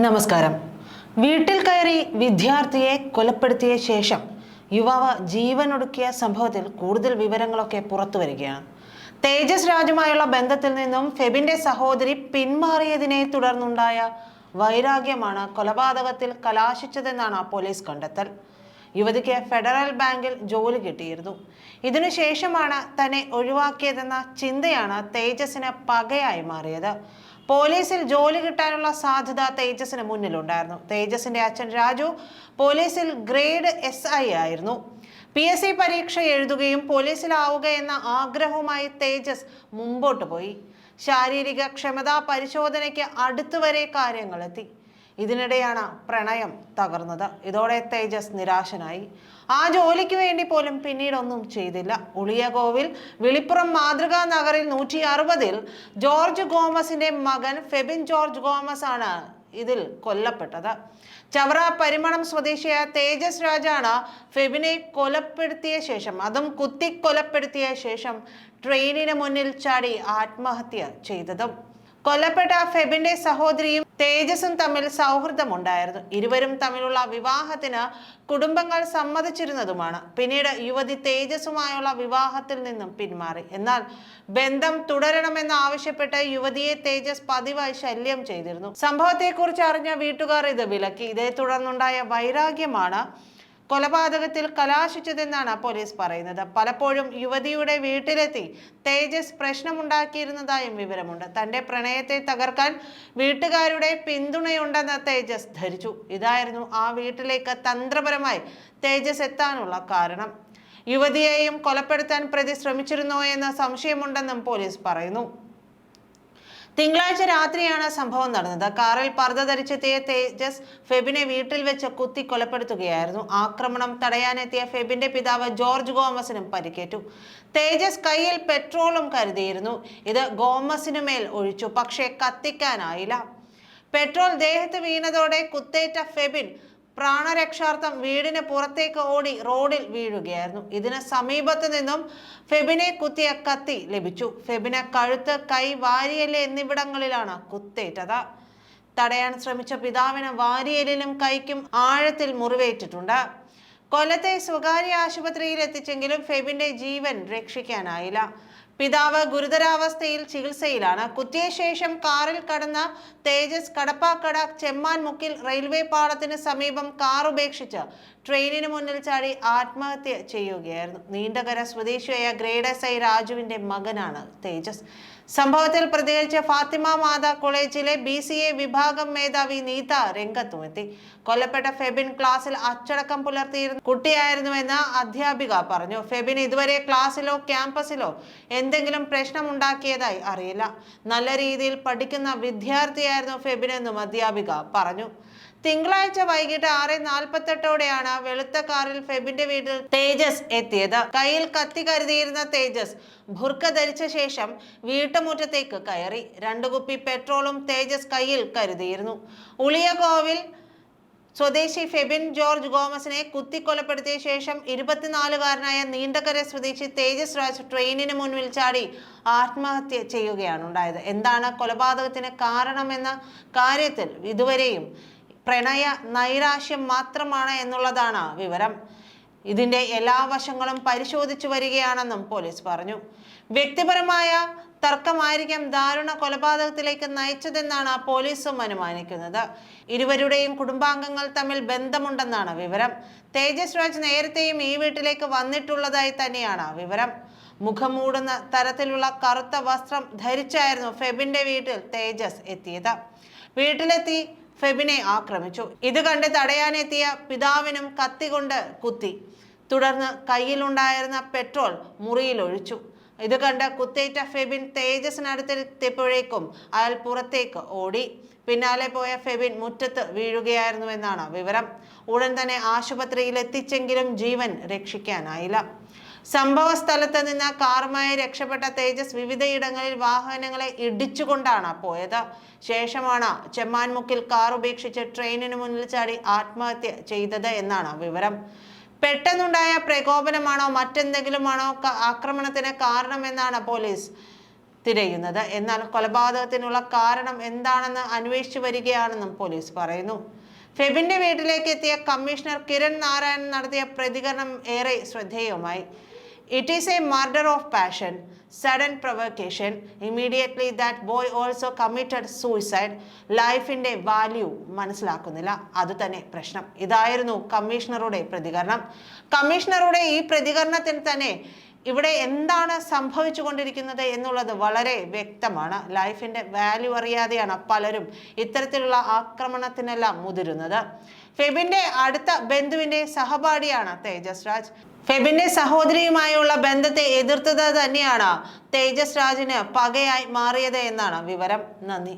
നമസ്കാരം. വീട്ടിൽ കയറി വിദ്യാർത്ഥിയെ കൊലപ്പെടുത്തിയ ശേഷം യുവാവ് ജീവനൊടുക്കിയ സംഭവത്തിൽ കൂടുതൽ വിവരങ്ങളൊക്കെ പുറത്തു വരികയാണ്. തേജസ് രാജുമായുള്ള ബന്ധത്തിൽ നിന്നും ഫെബിന്റെ സഹോദരി പിന്മാറിയതിനെ തുടർന്നുണ്ടായ വൈരാഗ്യമാണ് കൊലപാതകത്തിൽ കലാശിച്ചതെന്നാണ് പോലീസ് കണ്ടെത്തൽ. യുവതിക്ക് ഫെഡറൽ ബാങ്കിൽ ജോലി കിട്ടിയിരുന്നു. ഇതിനുശേഷമാണ് തന്നെ ഒഴിവാക്കിയതെന്ന ചിന്തയാണ് തേജസിന് പകയായി മാറിയത്. പോലീസിൽ ജോലി കിട്ടാനുള്ള സാധ്യത തേജസിന് മുന്നിലുണ്ടായിരുന്നു. തേജസിന്റെ അച്ഛൻ രാജു പോലീസിൽ ഗ്രേഡ് എസ് ഐ ആയിരുന്നു. പി എസ് സി പരീക്ഷ എഴുതുകയും പോലീസിലാവുക എന്ന ആഗ്രഹവുമായി തേജസ് മുമ്പോട്ട് പോയി. ശാരീരിക ക്ഷമതാ പരിശോധനയ്ക്ക് അടുത്തുവരെ കാര്യങ്ങളെത്തി. ഇതിനിടെയാണ് പ്രണയം തകർന്നത്. ഇതോടെ തേജസ് നിരാശനായി. ആ ജോലിക്ക് വേണ്ടി പോലും പിന്നീടൊന്നും ചെയ്തില്ല. ഉളിയകോവിൽ വിളിപ്പുറം മാതൃകാ നഗറിൽ നൂറ്റി അറുപതിൽ ജോർജ് ഗോമസിന്റെ മകൻ ഫെബിൻ ജോർജ് ഗോമസ് ആണ് ഇതിൽ കൊല്ലപ്പെട്ടത്. ചവറ പരിമണം സ്വദേശിയായ തേജസ് രാജാണ് ഫെബിനെ കൊലപ്പെടുത്തിയ ശേഷം അതും കുത്തി കൊലപ്പെടുത്തിയ ശേഷം ട്രെയിനിന് മുന്നിൽ ചാടി ആത്മഹത്യ ചെയ്തതും. കൊല്ലപ്പെട്ട ഫെബിന്റെ സഹോദരിയും തേജസും തമ്മിൽ സൗഹൃദമുണ്ടായിരുന്നു. ഇരുവരും തമ്മിലുള്ള വിവാഹത്തിന് കുടുംബങ്ങൾ സമ്മതിച്ചിരുന്നതുമാണ്. പിന്നീട് യുവതി തേജസുമായുള്ള വിവാഹത്തിൽ നിന്നും പിന്മാറി. എന്നാൽ ബന്ധം തുടരണമെന്ന് ആവശ്യപ്പെട്ട് യുവതിയെ തേജസ് പതിവായി ശല്യം ചെയ്തിരുന്നു. സംഭവത്തെക്കുറിച്ച് അറിഞ്ഞ വീട്ടുകാർ ഇത് വിലക്കി. ഇതേ തുടർന്നുണ്ടായ വൈരാഗ്യമാണ് കൊലപാതകത്തിൽ കലാശിച്ചതെന്നാണ് പോലീസ് പറയുന്നത്. പലപ്പോഴും യുവതിയുടെ വീട്ടിലെത്തി തേജസ് പ്രശ്നമുണ്ടാക്കിയിരുന്നതായും വിവരമുണ്ട്. തന്റെ പ്രണയത്തെ തകർക്കാൻ വീട്ടുകാരുടെ പിന്തുണയുണ്ടെന്ന് തേജസ് ധരിച്ചു. ഇതായിരുന്നു ആ വീട്ടിലേക്ക് തന്ത്രപരമായി തേജസ് എത്താനുള്ള കാരണം. യുവതിയെയും കൊലപ്പെടുത്താൻ പ്രതി ശ്രമിച്ചിരുന്നോ എന്ന സംശയമുണ്ടെന്നും പോലീസ് പറയുന്നു. തിങ്കളാഴ്ച രാത്രിയാണ് സംഭവം നടന്നത്. കാറിൽ പർദ്ദ ധരിച്ചെത്തിയ തേജസ് ഫെബിനെ വീട്ടിൽ വെച്ച് കുത്തി കൊലപ്പെടുത്തുകയായിരുന്നു ആക്രമണം തടയാനെത്തിയ ഫെബിന്റെ പിതാവ് ജോർജ് ഗോമസിനും പരിക്കേറ്റു. തേജസ് കയ്യിൽ പെട്രോളും കരുതിയിരുന്നു. ഇത് ഗോമസിനുമേൽ ഒഴിച്ചു. പക്ഷേ കത്തിക്കാനായില്ല. പെട്രോൾ ദേഹത്ത് വീണതോടെ കുത്തേറ്റ ഫെബിൻ പ്രാണരക്ഷാർത്ഥം വീടിന് പുറത്തേക്ക് ഓടി റോഡിൽ വീഴുകയായിരുന്നു. ഇതിന് സമീപത്തു നിന്നും ഫെബിനെ കുത്തിയ കത്തി ലഭിച്ചു. ഫെബിന് കഴുത്ത് കൈ വാരിയൽ എന്നിവിടങ്ങളിലാണ് കുത്തേറ്റത്. തടയാൻ ശ്രമിച്ച പിതാവിന് വാരിയലിലും കൈക്കും ആഴത്തിൽ മുറിവേറ്റിട്ടുണ്ട്. കൊല്ലത്തെ സ്വകാര്യ ആശുപത്രിയിൽ എത്തിച്ചെങ്കിലും ഫെബിന്റെ ജീവൻ രക്ഷിക്കാനായില്ല. പിതാവ് ഗുരുതരാവസ്ഥയിൽ ചികിത്സയിലാണ്. കുത്തിയ ശേഷം കാറിൽ കടന്ന തേജസ് കടപ്പാക്കട ചെമ്മാൻ മുക്കിൽ റെയിൽവേ പാളത്തിന് സമീപം കാർ ഉപേക്ഷിച്ച് ട്രെയിനിന് മുന്നിൽ ചാടി ആത്മഹത്യ ചെയ്യുകയായിരുന്നു. നീണ്ടകര സ്വദേശിയായ ഗ്രേഡ് എസ് ഐ രാജുവിന്റെ മകനാണ് തേജസ്. സംഭവത്തിൽ പ്രതികരിച്ച ഫാത്തിമ മാതാ കോളേജിലെ ബി സി എ വിഭാഗം മേധാവി നീത രംഗത്തുമെത്തി. കൊല്ലപ്പെട്ട ഫെബിൻ ക്ലാസ്സിൽ അച്ചടക്കം പുലർത്തിയിരുന്ന. കുട്ടിയായിരുന്നുവെന്ന് അധ്യാപിക പറഞ്ഞു. ഫെബിൻ ഇതുവരെ ക്ലാസ്സിലോ ക്യാമ്പസിലോ എന്തെങ്കിലും പ്രശ്നമുണ്ടാക്കിയതായി അറിയില്ല. നല്ല രീതിയിൽ പഠിക്കുന്ന വിദ്യാർത്ഥിയായിരുന്നു ഫെബിനെന്നും അധ്യാപിക പറഞ്ഞു. തിങ്കളാഴ്ച വൈകിട്ട് ആറ് നാൽപ്പത്തെട്ടോടെയാണ് വെളുത്ത കാറിൽ ഫെബിന്റെ വീട്ടിൽ തേജസ് എത്തിയത്. കയ്യിൽ കത്തി കരുതിയിരുന്ന തേജസ് ബുർക്ക ധരിച്ച ശേഷം വീട്ടുമുറ്റത്തേക്ക് കയറി. രണ്ടു കുപ്പി പെട്രോളും തേജസ് കയ്യിൽ കരുതിയിരുന്നു. ഉളിയകോവിൽ സ്വദേശി ഫെബിൻ ജോർജ് ഗോമസിനെ കുത്തിക്കൊലപ്പെടുത്തിയ ശേഷം ഇരുപത്തിനാലുകാരനായ നീണ്ടകര സ്വദേശി തേജസ് രാജ് ട്രെയിനിന് മുന്നിൽ ചാടി ആത്മഹത്യ ചെയ്യുകയാണ് ഉണ്ടായത്. എന്താണ് കൊലപാതകത്തിന് കാരണമെന്ന കാര്യത്തിൽ ഇതുവരെയും പ്രണയ നൈരാശ്യം മാത്രമാണ് എന്നുള്ളതാണ് വിവരം. ഇതിന്റെ എല്ലാ വശങ്ങളും പരിശോധിച്ചു വരികയാണെന്നും പോലീസ് പറഞ്ഞു. വ്യക്തിപരമായ തർക്കമായിരിക്കാം ദാരുണ കൊലപാതകത്തിലേക്ക് നയിച്ചതെന്നാണ് പോലീസും അനുമാനിക്കുന്നത്. ഇരുവരുടെയും കുടുംബാംഗങ്ങൾ തമ്മിൽ ബന്ധമുണ്ടെന്നാണ് വിവരം. തേജസ് രാജ് നേരത്തെയും ഈ വീട്ടിലേക്ക് വന്നിട്ടുള്ളതായി തന്നെയാണ് വിവരം. മുഖം മൂടുന്ന തരത്തിലുള്ള കറുത്ത വസ്ത്രം ധരിച്ചായിരുന്നു ഫെബിന്റെ വീട്ടിൽ തേജസ് എത്തിയത്. വീട്ടിലെത്തി ഫെബിനെ ആക്രമിച്ചു. ഇത് കണ്ട് തടയാനെത്തിയ പിതാവിനും കത്തി കൊണ്ട് കുത്തി. തുടർന്ന് കയ്യിലുണ്ടായിരുന്ന പെട്രോൾ മുറിയിൽ ഒഴിച്ചു. ഇത് കണ്ട് കുത്തേറ്റ ഫെബിൻ തേജസിനടുത്തെത്തിയപ്പോഴേക്കും അയാൾ പുറത്തേക്ക് ഓടി. പിന്നാലെ പോയ ഫെബിൻ മുറ്റത്ത് വീഴുകയായിരുന്നുവെന്നാണ് വിവരം. ഉടൻ തന്നെ ആശുപത്രിയിൽ എത്തിച്ചെങ്കിലും ജീവൻ രക്ഷിക്കാനായില്ല. സംഭവ സ്ഥലത്ത് നിന്ന് കാറുമായി രക്ഷപ്പെട്ട തേജസ് വിവിധയിടങ്ങളിൽ വാഹനങ്ങളെ ഇടിച്ചുകൊണ്ടാണ് പോയത്. ശേഷമാണ് ചെമ്മാൻമുക്കിൽ കാർ ഉപേക്ഷിച്ച് ട്രെയിനിന് മുന്നിൽ ചാടി ആത്മഹത്യ ചെയ്തത് എന്നാണ് വിവരം. പെട്ടെന്നുണ്ടായ പ്രകോപനമാണോ മറ്റെന്തെങ്കിലുമാണോ ആക്രമണത്തിന് കാരണമെന്നാണ് പോലീസ് തിരയുന്നത്. എന്നാൽ കൊലപാതകത്തിനുള്ള കാരണം എന്താണെന്ന് അന്വേഷിച്ചു വരികയാണെന്നും പോലീസ് പറയുന്നു. ഫെബിന്റെ വീട്ടിലേക്ക് എത്തിയ കമ്മീഷണർ കിരൺ നാരായണൻ നടത്തിയ പ്രതികരണം ഏറെ ശ്രദ്ധേയമായി it is a murder of passion sudden provocation immediately that boy also committed suicide ലൈഫിന്റെ വാല്യൂ മനസ്സിലാക്കുന്നില്ല. അത് തന്നെ പ്രശ്നം. ഇതായിരുന്നു കമ്മീഷണറുടെ പ്രതികരണം. കമ്മീഷണറുടെ ഈ പ്രതികരണത്തിൽ തന്നെ ഇവിടെ എന്താണ് സംഭവിച്ചുകൊണ്ടിരിക്കുന്നത് എന്നുള്ളത് വളരെ വ്യക്തമാണ്. ലൈഫിന്റെ വാല്യൂ അറിയാതെയാണ് പലരും ഇത്തരത്തിലുള്ള ആക്രമണത്തിനെല്ലാം മുതിരുന്നത്. ഫെബിന്റെ അടുത്ത ബന്ധുവിന്റെ സഹപാഠിയാണ് തേജസ് രാജ് ഫെബിന്റെ സഹോദരിയുമായുള്ള ബന്ധത്തെ എതിർത്തത് തന്നെയാണ് തേജസ് രാജിന് പകയായി മാറിയത് എന്നാണ് വിവരം. നന്ദി.